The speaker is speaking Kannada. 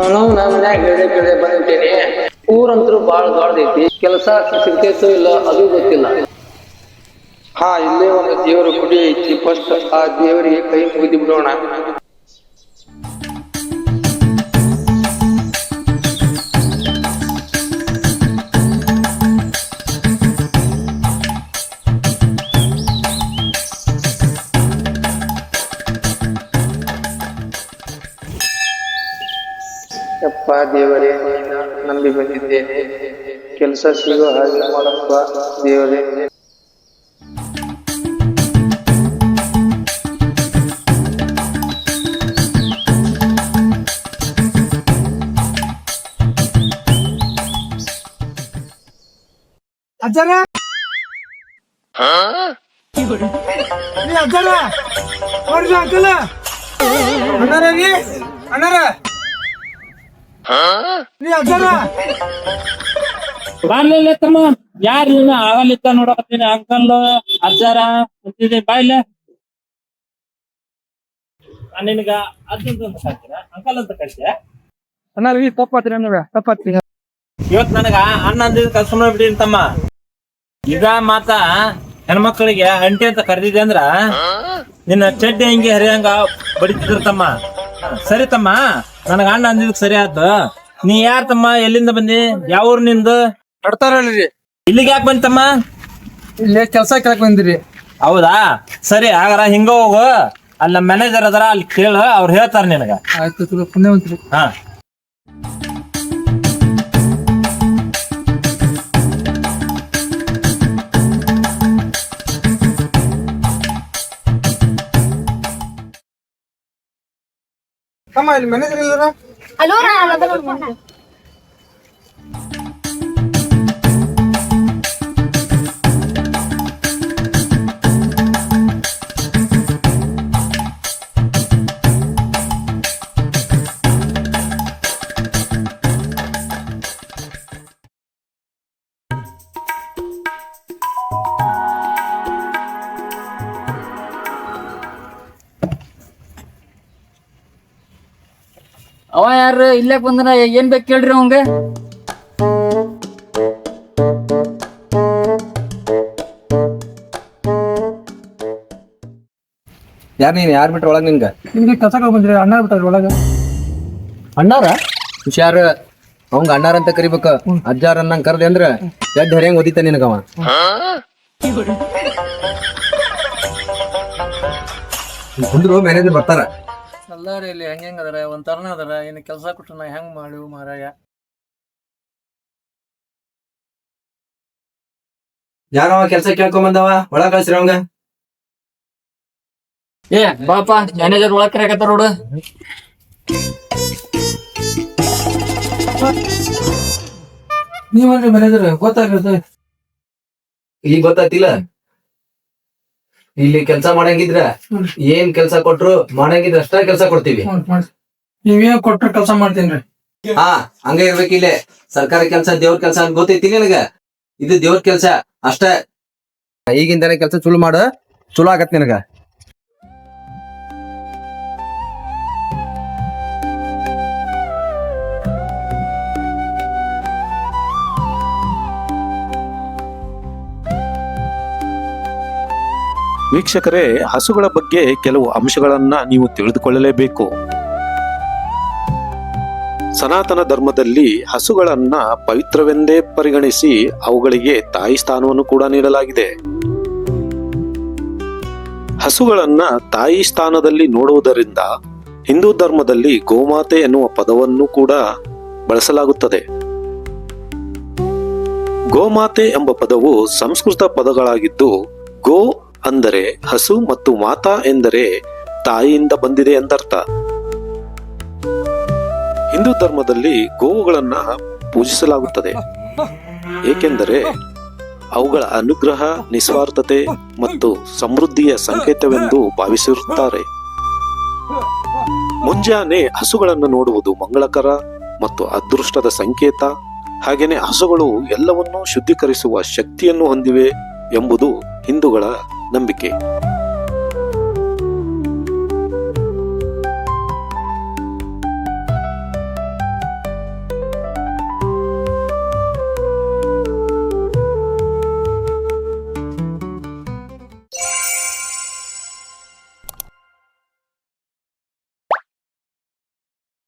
ಅವನು ನಮ್ಮ ಮನ್ಯಾಗ ಗಿಡ ಗಿಡ ಬಂದಿದ್ದೇನೆ ಊರಂತರೂ ದೊಡ್ಡದೈತಿ. ಕೆಲಸ ಸಿಗ್ತೈತೋ ಇಲ್ಲ ಅದು ಗೊತ್ತಿಲ್ಲ. ಹಾ, ಇಲ್ಲೇ ಒಂದು ದೇವರ ಗುಡಿ ಐತಿ. ಫಸ್ಟ್ ಆ ದೇವರಿಗೆ ಕೈ ಮುಗಿದು ಬಿಡೋಣ. ಯಪ್ಪ ದೇವರೇ ನೀನ ನಂಬಿ ಬಂದಿದ್ದೇನೆ ಕೆಲಸ ಸಿಗೋ ಹಾಗೆ ಮಾಡಪ್ಪ ದೇವರೇ. ಅಜ್ಜಾರ? ನೀ ಅಜ್ಜಾರ ನೋಡ್ರಿ ಅಂಕಲ್? ಅಣ್ಣಾರ ರೀ ಅಣ್ಣಾರ? ನೀ ಅಜ್ಜಾರ ಬಾರ್ಲಿಲ್ಲ ತಮ್ಮ ಯಾರು ನೀನು ಆಗಲಿತ್ತ ನೋಡಕತ್ತೀನಿ ಅಂಕಲ್ ಅಜ್ಜಾರ ಅಂತಿದೆ ಬಾಯ್ಲೆ. ನಾನ್ ನಿನಗ ಅಜ್ಜಂತ ಅಂತ ಅಂಕಲ್ ಅಂತ ಕರಿತೀಯ ಅಣ್ಣ ರೀ ತಪ್ಪಾತ್ರಿ ತಪ್ಪಾತ್ರಿ ಇವತ್ ನನಗ ಅಣ್ಣ ಅಂದಿದ್ ಕಳ್ಸ್ಕೊಂಡ್ ಬಿಟ್ಟಿನಿ ತಮ್ಮ. ಈಗ ಮಾತ ಹೆಣ್ಮಕ್ಳಿಗೆ ಅಂಟಿ ಅಂತ ಕರೆದಿದೆ ಅಂದ್ರ ನಿನ್ನ ಚಡ್ಡಿ ಹಿಂಗೆ ಹರಿಯಂಗ ಬಡಿತಿದ್ರ ತಮ್ಮ. ಸರಿ ತಮ್ಮ. ನನಗ ಅಣ್ಣ ಅಂದಿದ್ ಸರಿ ಆತ. ನೀ ಯಾರ ತಮ್ಮ? ಎಲ್ಲಿಂದ ಬಂದಿ? ಯಾವ ಊರ್ ನಿಂದು? ನಡ್ತಾರಲ್ರಿ. ಇಲ್ಲಿಗೆ ಯಾಕೆ ಬಂತಮ್ಮ ಇಲ್ಲಿ ಕೆಲಸ ಕೇಳಕ್ ಬಂದಿರಿ. ಹೌದಾ? ಸರಿ ಹಾಗಾರ ಹಿಂಗ ಹೋಗು. ಅಲ್ಲಿ ನಮ್ಮ ಮ್ಯಾನೇಜರ್ ಅದರ ಅಲ್ಲಿ ಕೇಳ ಅವ್ರು ಹೇಳ್ತಾರ ನಿನಗ. ಆಯ್ತು ಪುಣ್ಯವಂತ್ರಿ. ಹಾ. ತಮ್ಮ ಇಲ್ಲಿ ಮ್ಯಾನೇಜರ್ ಇಲ್ಲರ ಹಲೋ ಅವ ಯಾರು ಇಲ್ಲೇ ಬಂದನ ಏನ್ ಬೇಕು ಕೇಳ್ರಿ ಅವಂಗ? ಯಾರ್ ನೀನ್? ಯಾರ್ ಬಿಟ್ರ ಒಳಗ್ ನಿನ್ಗ? ನಿಮ್ಗೆ ಕೆಲಸ ಬಂದ್ರಿ ಅಣ್ಣ ಬಿಟ್ಟಾರಿ ಒಳಗ. ಅಣ್ಣಾರ? ಹುಷಾರ. ಅವಂಗ ಅಣ್ಣಾರ ಅಂತ ಕರಿಬೇಕ. ಅಜ್ಜಾರ ಅನ್ನಂಗ್ ಕರ್ದೆ ಅಂದ್ರ ಎಡ್ ಹರಿಯಂಗ್ ಓದಿತ ನಿನಗವ ಕುಂದ್ರು ಮ್ಯಾನೇಜರ್ ಬರ್ತಾರ. ಎಲ್ಲಾರ ಇಲ್ಲಿ ಹೆಂಗ ಹೆಂಗ ಅದಾರ ಒಂದ್ ತರನ ಅದಾರ ಏನು ಕೆಲಸ ಕೊಟ್ಟು ನಾ ಹೆಂಗ್ ಮಾಡಿವು ಮಾರಾಯ? ಯಾರವ ಕೆಲಸ ಕೇಳ್ಕೊಂಡ್ ಬಂದವ ಒಳ ಕಳ್ಸ್ರಿ ಅವಂಗ. ಏ ಬಾಪ ಮ್ಯಾನೇಜರ್ ಒಳಗ್ ಕರೆಕತ್ತಾರ ನೋಡು. ನೀವಲ್ರಿ ಮ್ಯಾನೇಜರ್ ಗೊತ್ತಾಗಿರ್ತದೆ ಈಗ ಗೊತ್ತಾತಿಲ್ಲ ಇಲ್ಲಿ ಕೆಲ್ಸ ಮಾಡಂಗಿದ್ರ ಏನ್ ಕೆಲ್ಸ ಕೊಟ್ರು ಮಾಡಂಗಿದ್ರ ಅಷ್ಟ ಕೆಲ್ಸ ಕೊಡ್ತೀವಿ. ನೀವೇನ್ ಕೊಟ್ರ ಕೆಲಸ ಮಾಡ್ತೀನಿ ಹಾ ಹಂಗ ಇರ್ಬೇಕು ಇಲ್ಲಿ. ಸರ್ಕಾರ ಕೆಲ್ಸ ದೇವ್ರ ಕೆಲ್ಸ ಅಂತ ಗೊತ್ತೈತಿ ನಿನಗ? ಇದು ದೇವ್ರ ಕೆಲ್ಸ ಅಷ್ಟ. ಈಗಿಂದನೇ ಕೆಲ್ಸ ಚಲೋ ಮಾಡು. ಚಲೋ ಆಗತ್ ನಿನಗ. ವೀಕ್ಷಕರೇ, ಹಸುಗಳ ಬಗ್ಗೆ ಕೆಲವು ಅಂಶಗಳನ್ನ ನೀವು ತಿಳಿದುಕೊಳ್ಳಲೇಬೇಕು. ಸನಾತನ ಧರ್ಮದಲ್ಲಿ ಹಸುಗಳನ್ನ ಪವಿತ್ರವೆಂದೇ ಪರಿಗಣಿಸಿ ಅವುಗಳಿಗೆ ತಾಯಿ ಸ್ಥಾನವನ್ನು ಕೂಡ ನೀಡಲಾಗಿದೆ. ಹಸುಗಳನ್ನ ತಾಯಿ ಸ್ಥಾನದಲ್ಲಿ ನೋಡುವುದರಿಂದ ಹಿಂದೂ ಧರ್ಮದಲ್ಲಿ ಗೋಮಾತೆ ಎನ್ನುವ ಪದವನ್ನು ಕೂಡ ಬಳಸಲಾಗುತ್ತದೆ. ಗೋಮಾತೆ ಎಂಬ ಪದವು ಸಂಸ್ಕೃತ ಪದಗಳಾಗಿದ್ದು ಗೋ ಅಂದರೆ ಹಸು ಮತ್ತು ಮಾತಾ ಎಂದರೆ ತಾಯಿಯಿಂದ ಬಂದಿದೆ ಎಂದರ್ಥ. ಹಿಂದೂ ಧರ್ಮದಲ್ಲಿ ಗೋವುಗಳನ್ನ ಪೂಜಿಸಲಾಗುತ್ತದೆ. ಏಕೆಂದರೆ ಅವುಗಳ ಅನುಗ್ರಹ, ನಿಸ್ವಾರ್ಥತೆ ಮತ್ತು ಸಮೃದ್ಧಿಯ ಸಂಕೇತವೆಂದು ಭಾವಿಸಿರುತ್ತಾರೆ. ಮುಂಜಾನೆ ಹಸುಗಳನ್ನು ನೋಡುವುದು ಮಂಗಳಕರ ಮತ್ತು ಅದೃಷ್ಟದ ಸಂಕೇತ. ಹಾಗೆಯೇ ಹಸುಗಳು ಎಲ್ಲವನ್ನೂ ಶುದ್ಧೀಕರಿಸುವ ಶಕ್ತಿಯನ್ನು ಹೊಂದಿವೆ ಎಂಬುದು ಹಿಂದೂಗಳ ನಂಬಿಕೆ.